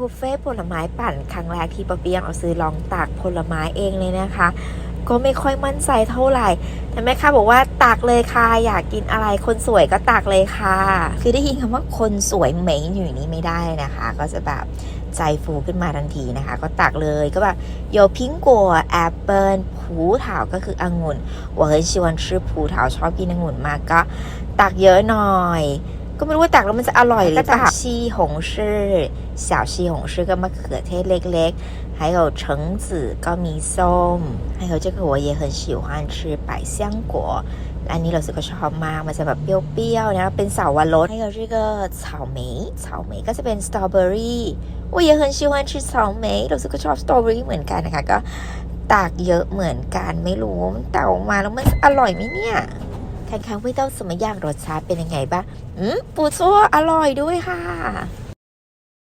บุฟเฟ่ผลไม้ปั่นครั้งแรกที่ปะเปียงเอาซื้อลองตักผลไม้เองเลยนะคะ ก็ไม่ค่อยมั่นใจเท่าไหร่ แต่แม่ค้าบอกว่าตักเลยค่ะ อยากกินอะไรคนสวยก็ตักเลยค่ะ คือได้ยินคำว่าคนสวยเหม่งอยู่นี้ไม่ได้นะคะ ก็จะแบบใจฟูขึ้นมาทันทีนะคะ ก็ตักเลยก็แบบโยพิงกัวแอปเปิลผูเถาวก็คือองุ่นว่าเฮ้ยชิวันชื่อผูเถาวชอบกินองุ่นมากก็ ตักเยอะหน่อย ก็ไม่รู้ว่าตักแล้วมันจะอร่อยหรือเปล่าชีหงชื่อ小西红柿ก็มะเขือเทศเล็กๆ还有橙子ก็มีส้ม还有这个我也很喜欢吃百香果อันนี้เราสึกก็ชอบมาก มันจะแบบเปรี้ยวๆนะเป็นเสาวรส还有这个草莓草莓ก็จะเป็นสตรอเบอรี่我也很喜欢吃草莓เราสึกก็ชอบสตรอเบอรี่เหมือนกันนะคะ ก็ตักเยอะเหมือนกันไม่รู้ว่ามันตักออกมาแล้วมันอร่อยไหมเนี่ย ครั้งๆไม่ต้องสมัยย่างรสชาติเป็นยังไงบ้างอืมปูชั่วอร่อยด้วยค่ะ